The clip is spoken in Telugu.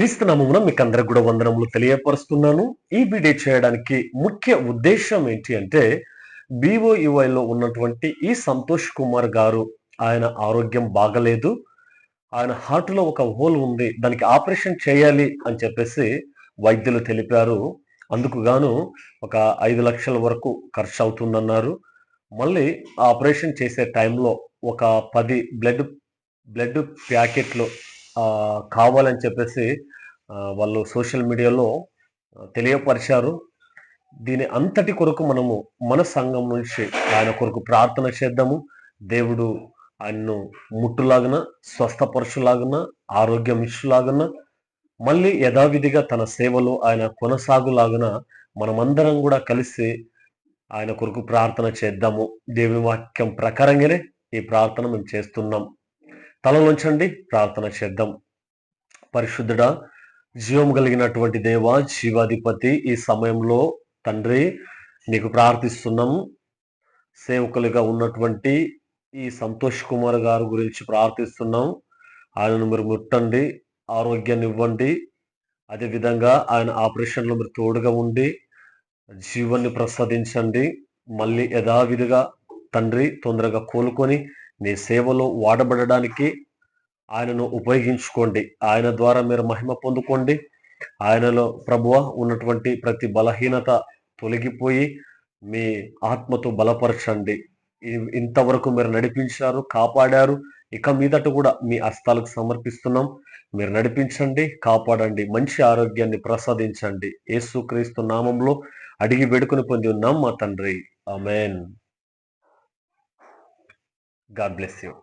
క్రీస్తు నామమున మీకు అందరికి కూడా వందనములు తెలియపరుస్తున్నాను. ఈ వీడియో చేయడానికి ముఖ్య ఉద్దేశం ఏంటి అంటే బీఓఈవైలో ఉన్నటువంటి ఈ సంతోష్ కుమార్ గారు ఆయన ఆరోగ్యం బాగలేదు. ఆయన హార్ట్లో ఒక హోల్ ఉంది దానికి ఆపరేషన్ చేయాలి అని చెప్పేసి వైద్యులు తెలిపారు. అందుకు గాను ఒక ఐదు లక్షల వరకు ఖర్చు అవుతుందన్నారు మళ్ళీ ఆపరేషన్ చేసే టైంలో ఒక పది బ్లడ్ బ్లడ్ ప్యాకెట్లు కావాలని చెప్పేసి వాళ్ళు సోషల్ మీడియాలో తెలియపరిచారు. దీని అంతటి కొరకు మనము మన సంఘం నుంచి ఆయన కొరకు ప్రార్థన చేద్దాము. దేవుడు ఆయన్ను ముట్టులాగన స్వస్థపరచులాగన ఆరోగ్యం ఇచ్చులాగున మళ్ళీ యథావిధిగా తన సేవలో ఆయన కొనసాగులాగున మనమందరం కూడా కలిసి ఆయన కొరకు ప్రార్థన చేద్దాము. దేవి వాక్యం ప్రకారంగానే ఈ ప్రార్థన మేము చేస్తున్నాం. తలలోంచండి ప్రార్థన చేద్దాం. పరిశుద్ధుడా జీవం కలిగినటువంటి దేవ జీవాధిపతి ఈ సమయంలో తండ్రి నీకు ప్రార్థిస్తున్నాం. సేవకులుగా ఉన్నటువంటి ఈ సంతోష్ కుమార్ గారి గురించి ప్రార్థిస్తున్నాం. ఆయనను మీరు ముట్టండి ఆరోగ్యాన్ని ఇవ్వండి. అదేవిధంగా ఆయన ఆపరేషన్లో మీరు తోడుగా ఉండి జీవాన్ని ప్రసాదించండి. మళ్ళీ యథావిధిగా తండ్రి తొందరగా కోలుకొని నీ సేవలో వాడబడడానికి ఆయనను ఉపయోగించుకోండి. ఆయన ద్వారా మీరు మహిమ పొందుకోండి. ఆయనలో ప్రభువ ఉన్నటువంటి ప్రతి బలహీనత తొలగిపోయి మీ ఆత్మతో బలపరచండి. ఇంతవరకు మీరు నడిపించారు కాపాడారు ఇక మీదట కూడా మీ హస్తాలకు సమర్పిస్తున్నాం. మీరు నడిపించండి కాపాడండి మంచి ఆరోగ్యాన్ని ప్రసాదించండి. యేసుక్రీస్తు నామంలో అడిగి వేడుకొని పొంది ఉన్నాం మా తండ్రి. ఆమెన్. God bless you.